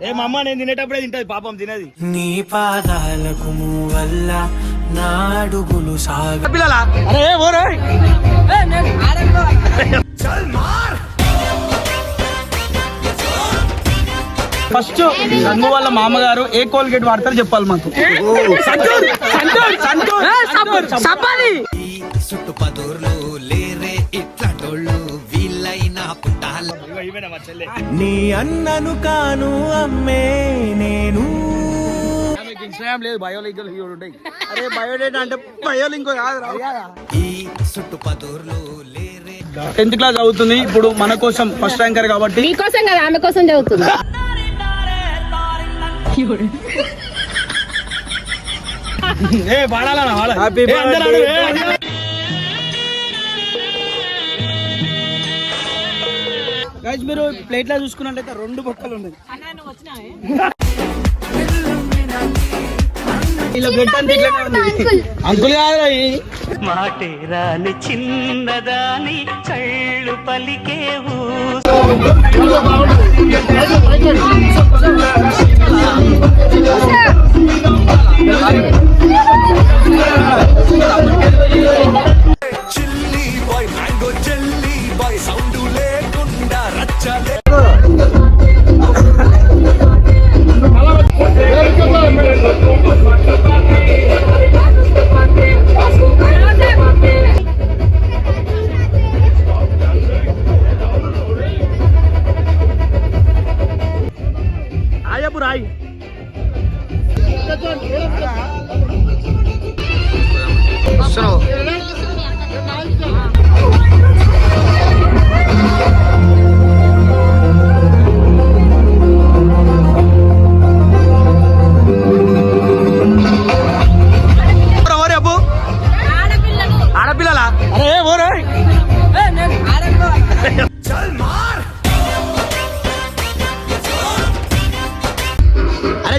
ఏ మా అమ్మ నేను తినేటప్పుడే తింటది పాపం తినేది. నీ పాదాలకు వల్ల నా అడుగులు సాగ పిల్లలా? అరే ఓరే ఫస్ట్ సంగు వాళ్ళ మామగారు ఏ కోల్గేట్ వాడతారు చెప్పాలి మాకు. చుట్టుపదూర్లు నీ అన్నను కాను అమ్మే నేను. ఇన్స్టాగ్రామ్ లేదు బయోలికల్ హీరో ఉంటాయి అరే బయోడేటా అంటే బయోలింకో కాదు ఈ చుట్టుపదూర్లు లేరే. టెన్త్ క్లాస్ అవుతుంది ఇప్పుడు మన కోసం ఫస్ట్ ర్యాంకర్ కాబట్టి. మీకోసం కదా ఆమె కోసం చదువుతుంది. ఏ పాడాలన్నా పాడాలి. గైస్ మీరు ప్లేట్లో చూసుకున్నట్టయితే రెండు బొక్కలు ఉన్నాయి. అంకుల్ కాదు మాటేరాని చిన్నదాని చళ్ళు పలికేవు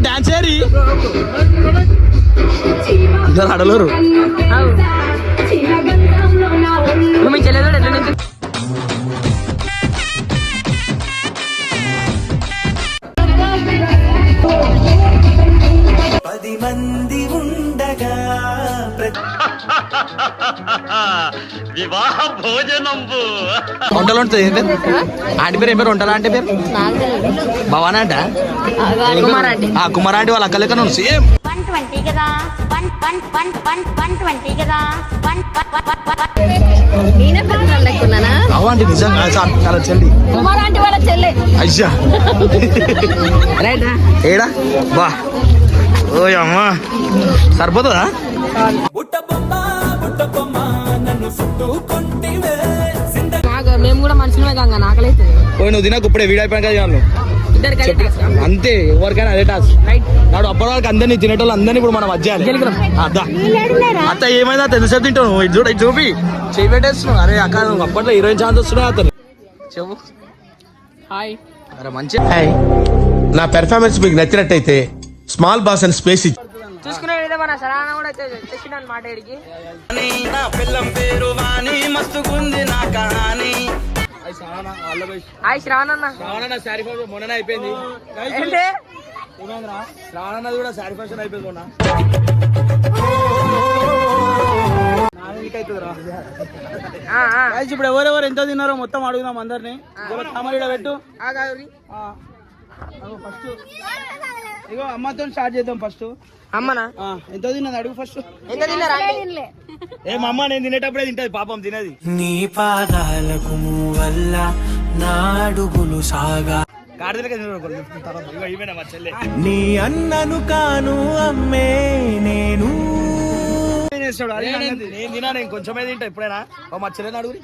డాన్స్ ఏరి? ఇద్దరు వివాహ భోజనంబు. వంటలు ఉంటుంది ఏం పేరు ఆంటీ పేరు ఏం పేరు? వంటలు ఆంటీ పేరు? భవానా అంట ఆ కుమారాంటి వాళ్ళ అక్క లెక్క సేమ్. అవ్వండి నిజంగా చాలా చెల్లి. అయ్యా. ఏడా? బా. ఓ అమ్మా. సరిపోతుందా? మేము కూడా మనుషులమే కాగా నాకలైతే పోయి నువ్వు తినకు ఇప్పుడే తినాలి ఇద్దరు కలిపి అంతే ఎవరికైనా అదే టాస్ నాడు అప్పటి వాళ్ళకి అందరినీ తినేటోళ్ళు అందరినీ ఇప్పుడు మనం వచ్చేయాలి అత్త ఏమైందా తెలిసే తింటావు నువ్వు? ఇది చూడ ఇది చూపి. చేయి పెట్టేస్తున్నావు. అరే అక్క నువ్వు అప్పట్లో హీరోయిన్ ఛాన్స్ వస్తున్నాయి అతను చెప్పు. హాయ్ అరే మంచి నా పెర్ఫార్మెన్స్ మీకు నచ్చినట్టయితే స్మాల్ బాస్ అని స్పేస్ ఇచ్చి చూసుకునే విధంగా మన సరాన కూడా తెచ్చిన మాట ఇడికి నా పిల్లం పేరు వాణి మస్తుకుంది నా కహాని. హాయ్ శ్రావణ్ అన్న రావణ శారీ ఫంక్షన్ మొన్ననే అయిపోయింది. ఏంటి? కూడా శారీ ఫంక్షన్ మొన్న. ఇప్పుడు ఎవరెవరు ఎంత తిన్నారో మొత్తం అడుగుదాం అందరినీ. కామరీడ పెట్టు. ఫస్ట్ ఇగో అమ్మతో స్టార్ట్ చేద్దాం ఫస్ట్ అమ్మనా? ఎంత తిన్నది అడుగు ఫస్ట్ ఎంత తిన్నారా ఏ మా అమ్మ నేను తినేటప్పుడే తింటది పాపం తినేది. నీ పాదాలకు వల్ల నా అడుగులు సాగా. అన్నను కాను అమ్మే నేను. నేను తినా నేను కొంచెమే తింటా ఎప్పుడైనా మా చెల్లెని అడుగురి.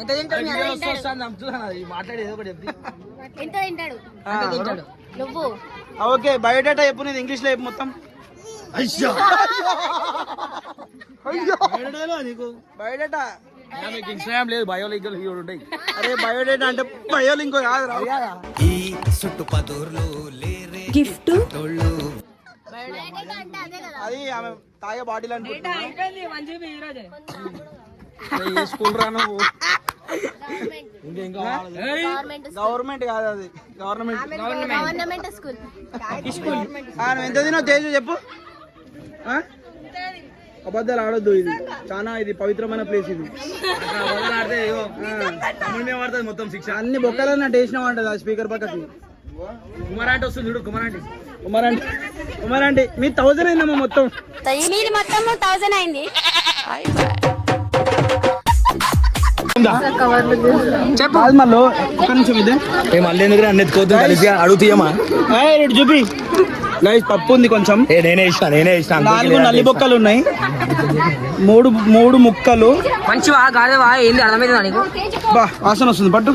ఎంత తింటారు మాట్లాడి ఏదో ఒకటి చెప్తే ఎంత తింటాడు? నువ్వు. ఓకే బయోడేటా చెప్పు నేను ఇంగ్లీష్లో చెప్పు మొత్తం. అయ్యా. నీకు? బయోడేటా? మీకు ఇన్స్టాగ్రామ్ లేదు బయోలికల్ ఉంటాయి. అరే బయోడేటా అంటే బయోలింకో కాదు ఈ చుట్టుపదూర్లు లేరే గిఫ్ట్? తోళ్ళు. అది ఆమె తాగే బాటిల్ ఏ స్కూల్ రా నువ్వు. గవర్నమెంట్. కాదు అది. గవర్నమెంట్. Government school. నువ్వు ఎంత తినో తేజు చెప్పు? అబద్ధాలు ఆడొద్దు ఇది. చాలా ఇది పవిత్రమైన ప్లేస్ ఇది. పడుతుంది మొత్తం శిక్ష? అన్ని బొక్కలన్నా టేసినావు అంటది ఆ స్పీకర్ పక్కకి. కుమారాంటి వస్తుంది చూడు కుమారాంటి. ఉమరాంటి ఉమరాంటి మీ థౌజండ్ అయిందమ్మా మొత్తం. మీది మొత్తం థౌసండ్ అయింది. చెప్పు మళ్ళీ ఒక్క నిమిషం ఇదే. మళ్ళీ ఎందుకు అన్ని ఎత్తుకోవద్దు కలిసి అడుగుతీయమా చూపి. గైస్ పప్పు ఉంది కొంచెం. ఏ నేనే ఇష్టం నేనే ఇష్టం నాలుగు నల్లి బొక్కలు ఉన్నాయి. మూడు మూడు ముక్కలు. మంచివా కాదేవా ఏంది అర్థమైందా నీకు? బా వాసన వస్తుంది. పట్టు.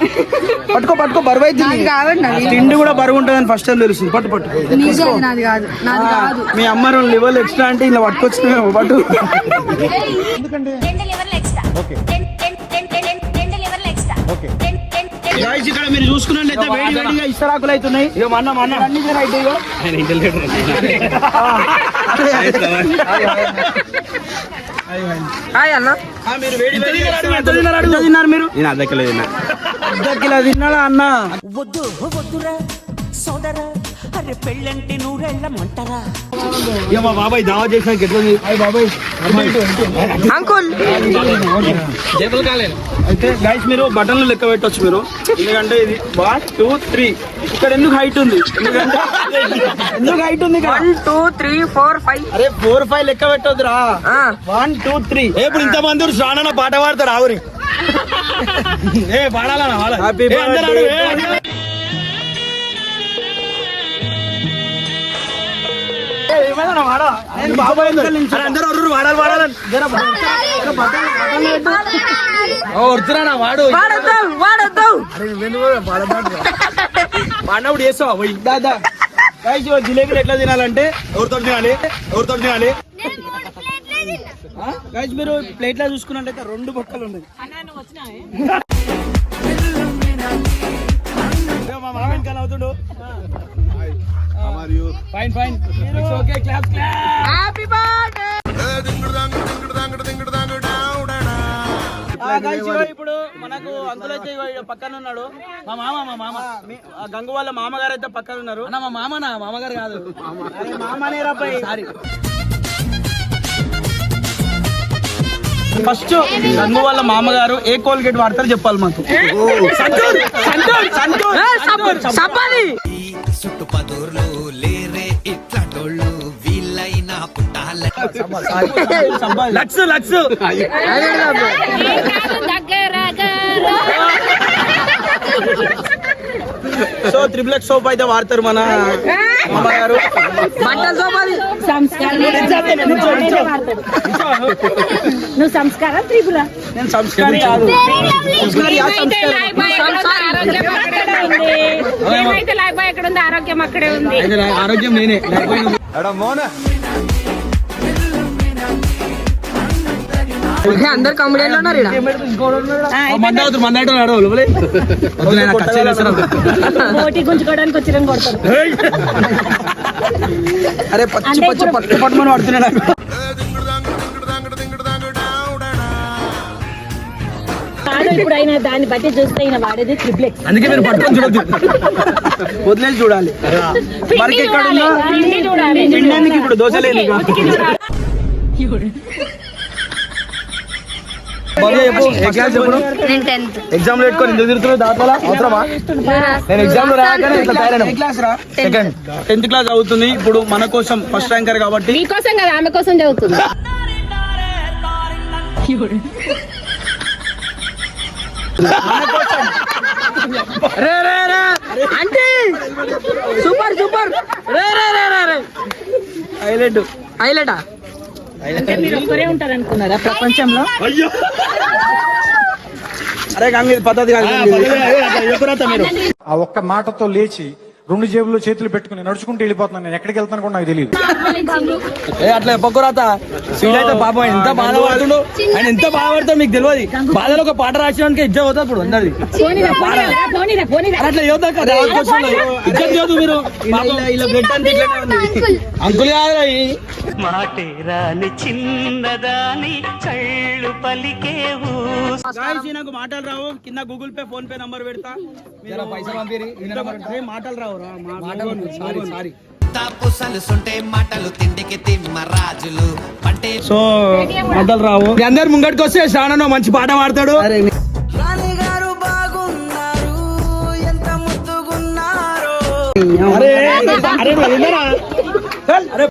పట్టుకో పట్టుకో బరువు అవుతుంది తిండి కూడా బరువు ఉంటుందని ఫస్ట్ టైం తెలుస్తుంది. పట్టు పట్టు. నాది కాదు నాది కాదు. మీ అమ్మ రెండు లివర్లు ఎక్స్ట్రా అంటే ఇలా పట్టుకొచ్చినామేమో పట్టు. రెండు లివర్లు ఎక్స్ట్రా ఇక్కడ మీరు చూసుకున్నట్లయితే వేడి వేడిగా ఇస్తరాకులు అవుతున్నాయి. అన్న హాయ్ అన్న. మీరు వేడి వేడిగా ఎంత తిన్నారు అడుగు. ఎంత తిన్నారు మీరు? నేను అద్దెక్కలేదు అర్ధ కిలో తిన్నాడా అన్న? వద్దు వద్దురా. సోదరా అరే పెళ్ళంటే నూరెళ్ళమంటారా బాబాయ్ దావా చేసిన బాబాయ్. అంకుల్. జేబులు కాలేదు అయితే గైస్ మీరు బటన్లు లెక్క పెట్టొచ్చు మీరు. ఎందుకంటే ఇది వన్ టూ త్రీ ఇక్కడ ఎందుకు హైట్ ఉంది? ఎందుకంటే ఎందుకు హైట్ ఉంది one two three four five అరే ఫోర్ ఫైవ్ లెక్క పెట్టొద్దురా. వన్ టూ త్రీ ఇప్పుడు ఇంత మంది శ్రావణ పాట పాడతారు ఆవురి ఏ పాడాలన్నా వాళ్ళ వాడాలి వాడాలని వాడు. పోయి. Guys, ఇగో జిలేబీలు ఎట్లా తినాలంటే ఎవరితో తినాలి? ఎవరితో తినాలి? గైస్ మీరు ప్లేట్లో చూసుకున్నట్టయితే రెండు బొక్కలు ఉన్నాయి. మా నవ్వుతుండు fine fine okay clap clap happy birthday ఇప్పుడు మనకు అయితే ఈడ పక్కన ఉన్నాడు మా మామ మా మామ. గంగు వాళ్ళ మామగారు అయితే పక్కన ఉన్నారు అన్న మా మామ నా మామగారు కాదు. అరే మామనే రాబాయ్ సారీ ఫస్ట్ గంగు వాళ్ళ మామగారు ఏ కోల్గేట్ వాడతారు చెప్పాలి మాకు. సంతూర్ సంతూర్ సంతూర్ సపాలి చుట్టుపదూర్లు లేరే ఇట్లాటోళ్ళు వీళ్ళైనా పుట్టాల సో త్రిబుల్ ఎక్స్ సోప్ అయితే వాడతారు మన మామగారు సోపాలి నువ్వు సంస్కారం త్రిపుల నేను సంస్కారి కాదు. సంస్కారి. కాదు, సంస్కారి ఏమైతే లాభం ఎక్కడ ఉంది ఆరోగ్యం అక్కడే ఉంది. ఆరోగ్యం నేనే. అందరు కమెడియన్లు ఉన్నారు పోటీ గుంజుకోవడానికి వచ్చిరం కొడతారు. అరే పచ్చి పచ్చి పట్టు పట్టుమని పడుతున్నాడు ఇప్పుడు ఆయన దాన్ని బట్టి చూస్తే ఆయన వాడేది త్రిప్లెక్స్ అందుకే మీరు పట్టుకొని చూడొద్దు. వదిలేసి చూడాలి. మరి ఎక్కడ ఉన్నా ఇప్పుడు దోశ లేదు ఎగ్జామ్ పెట్టుకొని ఎందుకు తిరుగుతున్నావు దాంట్లో అవసరమా? నేను ఎగ్జామ్లో రాగానే ఇట్లా తయారైన. ఏ క్లాస్ రా? సెకండ్ టెన్త్ క్లాస్ అవుతుంది ఇప్పుడు మన కోసం ఫస్ట్ ర్యాంకర్ కాబట్టి. మీకోసం కదా ఆమె కోసం చదువుతుంది. రే రే రే. Aunty super super. రే రే రే రే రే. హైలైట్? హైలైటా మీరు ఒక్కరే ఉంటారు అనుకున్నారా ప్రపంచంలో అరే గంగ ఇది పద్ధతి కాదు ఆ ఒక్క మాటతో లేచి రెండు జేబుల్లో చేతులు పెట్టుకుని నడుచుకుంటూ వెళ్ళిపోతున్నాను. నేను ఎక్కడికి వెళ్తాను కూడా నాకు తెలియదు అట్లా చెప్పకురాత. సీడ్ అయితే పాపం ఆయన ఎంత బాధపడుతుండు ఆయన ఎంత బాధపడుతుందో మీకు తెలియదు. బాధలో ఒక పాట రాసినానికి ఇజ్జ అవుతుంది ఇప్పుడు అందరిది. అరే అట్లా యోధా కదా ఇజ్జత్ యోధు మీరు. అంకుల్ కాదురా ఈ. మాటే రాని చిన్నదాని గాయస్ నాకు మాటలు రావు. కింద Google pay PhonePe number పెడతా. మీరు పైసలు మాటలు రావు. రా మా- సారీ సారీ మాటలు తిండికి తిమ్మ రాజులు పంటే సో మాటలు రావు మీ అందరు ముంగటికి వస్తే శ్రావణ మంచి పాట పాడతాడు రాణిగారు బాగున్నారు ఎంత ముద్దుగున్నారు అరే అరే